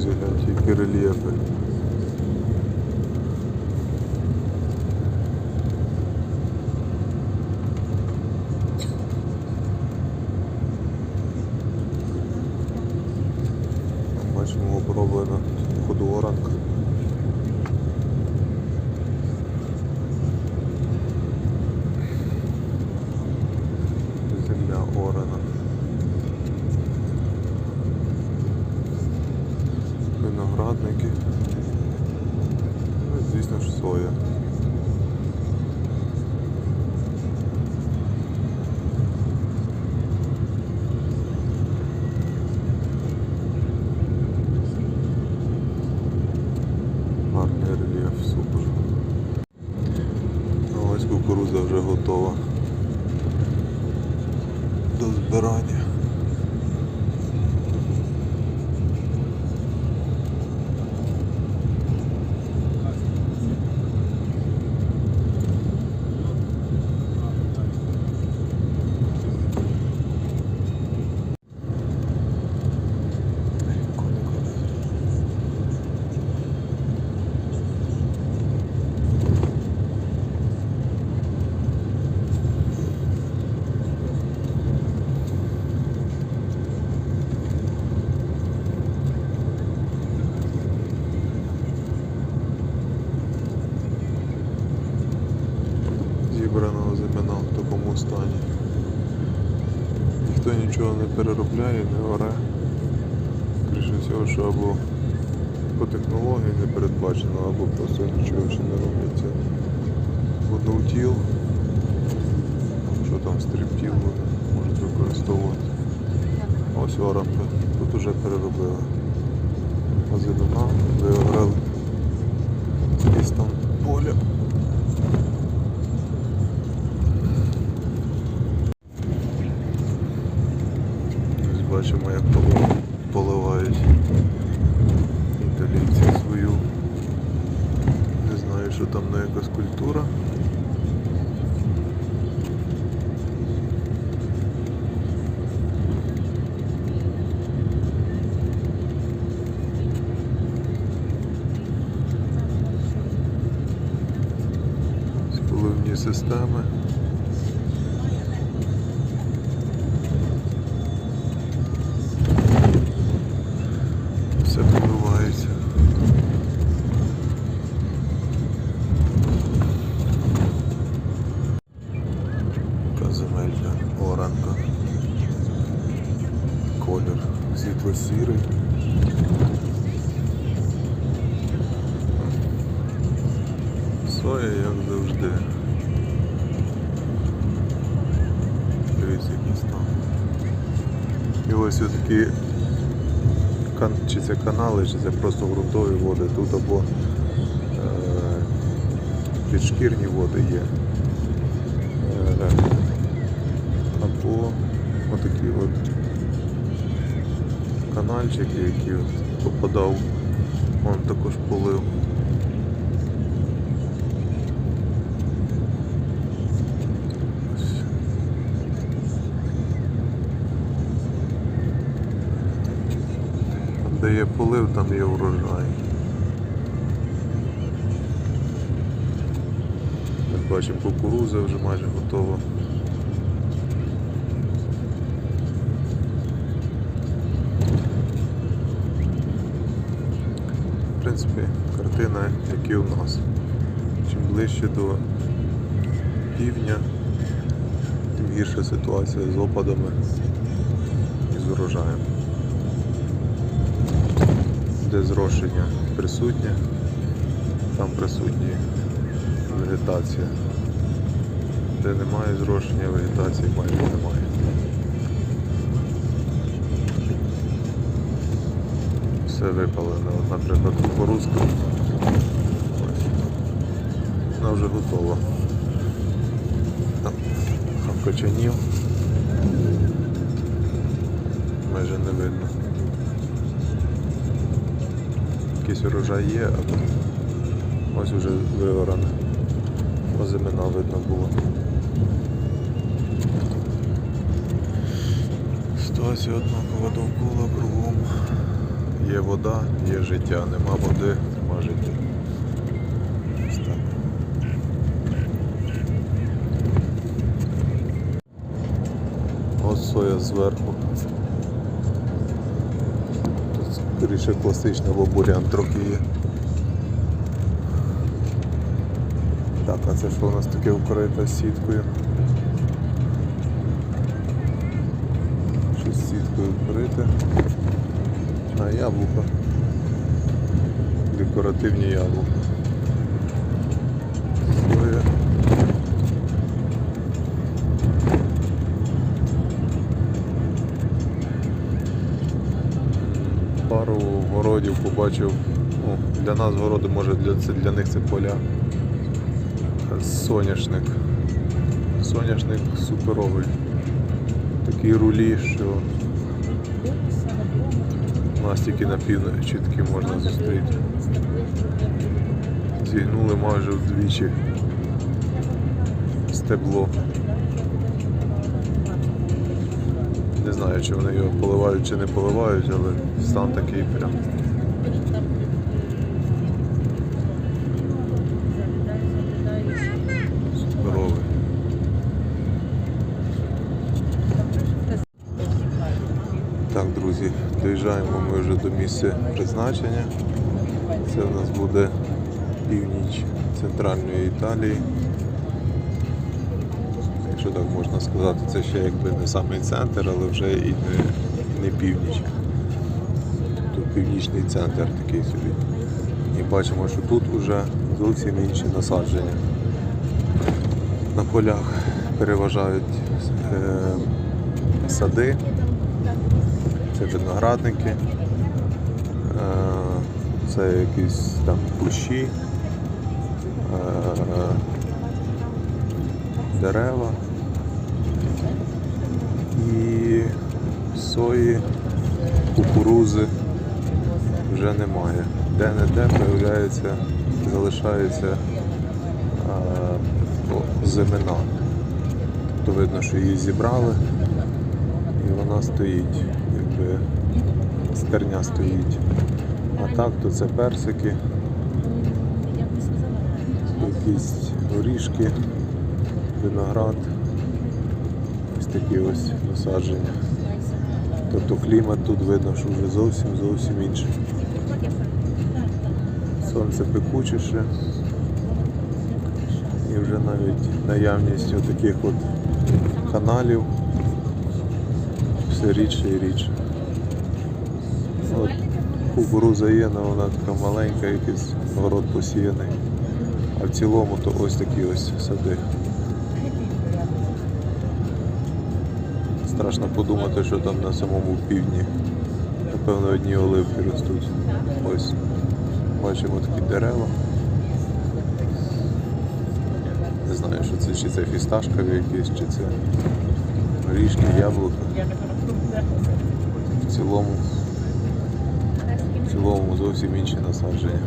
Друзі, гляньте, які рельєфи. Бачимо оброблена по ходу оранка. Земля орана. Виноградники. Ну, і, звісно ж, соя. Супер. Ось кукурудза вже готова до збирання. Такому стані. Ніхто нічого не переробляє, не оре. Більше всього, що або по технології не передбачено, або просто нічого ще не робиться. Водоутіл, що там стріптіл можуть використовувати. Ось оранка, тут уже переробили. Озимина, виорали якесь там поля. Ось бачимо, як поливають італійці свою. Не знаю, що там на якась культура. Системи. Соя, як завжди. Дивіться, який стан. І ось такі чи це канали, чи це просто ґрунтові води. Тут або е... підшкірні води є. Е... Або отакі от канальчики, які попадав, он також полив. Ось. Там, де є полив, там є урожай. Як бачимо, кукуруза вже майже готова. В принципі, картина, як і у нас. Чим ближче до півдня, тим гірша ситуація з опадами і з урожаєм. Де зрошення присутнє, там присутня вегетація. Де немає зрошення, вегетації майже немає. Все випалене. Наприклад, кукурузка. Вона вже готова. Там качанів. Майже не видно. Якийсь урожай є, але ось вже виоране. Озимина видно було. Ситуація однакова довкола кругом. Є вода, є життя. Нема води, нема життя. Ось соя зверху. Тут ще класична, бо бурян трохи є. Так, а це що у нас таке вкрите сіткою? Щось сіткою вкрите. А яблука. Декоративні яблука. Городів побачив. Ну, для нас городи, може для, це, для них це поля. Соняшник. Соняшник суперовий. Такі рулі, що нас тільки на півночі такі можна зустріти. Зігнули майже вдвічі стебло. Не знаю, чи вони його поливають чи не поливають, але стан такий прям. Суперовий. Так, друзі, доїжджаємо ми вже до місця призначення. Це у нас буде північ центральної Італії. Якщо так можна сказати, це ще якби не самий центр, але вже і не, не північ. Тут північний центр такий собі. І бачимо, що тут вже зовсім інші насадження. На полях переважають е, сади, це виноградники, е, це якісь там кущі, е, дерева і сої, кукурузи вже немає. Де-не-де появляється, залишається е, зимина. Тобто видно, що її зібрали і вона стоїть, якби стерня стоїть. А так то це персики, якісь горішки, виноград, ось такі ось насадження. Тобто клімат тут видно, що вже зовсім зовсім інший. Сонце пекучіше і вже навіть наявність таких от каналів все рідше і рідше. От кукуруза є, але вона така маленька, якийсь город посіяний. А в цілому то ось такі ось сади. Страшно подумати, що там на самому півдні. Напевно, одні оливки ростуть. Ось. Бачимо такі дерева. Не знаю, що це, чи це фісташкові якісь, чи це горішки, яблука. В цілому в цілому зовсім інші насадження.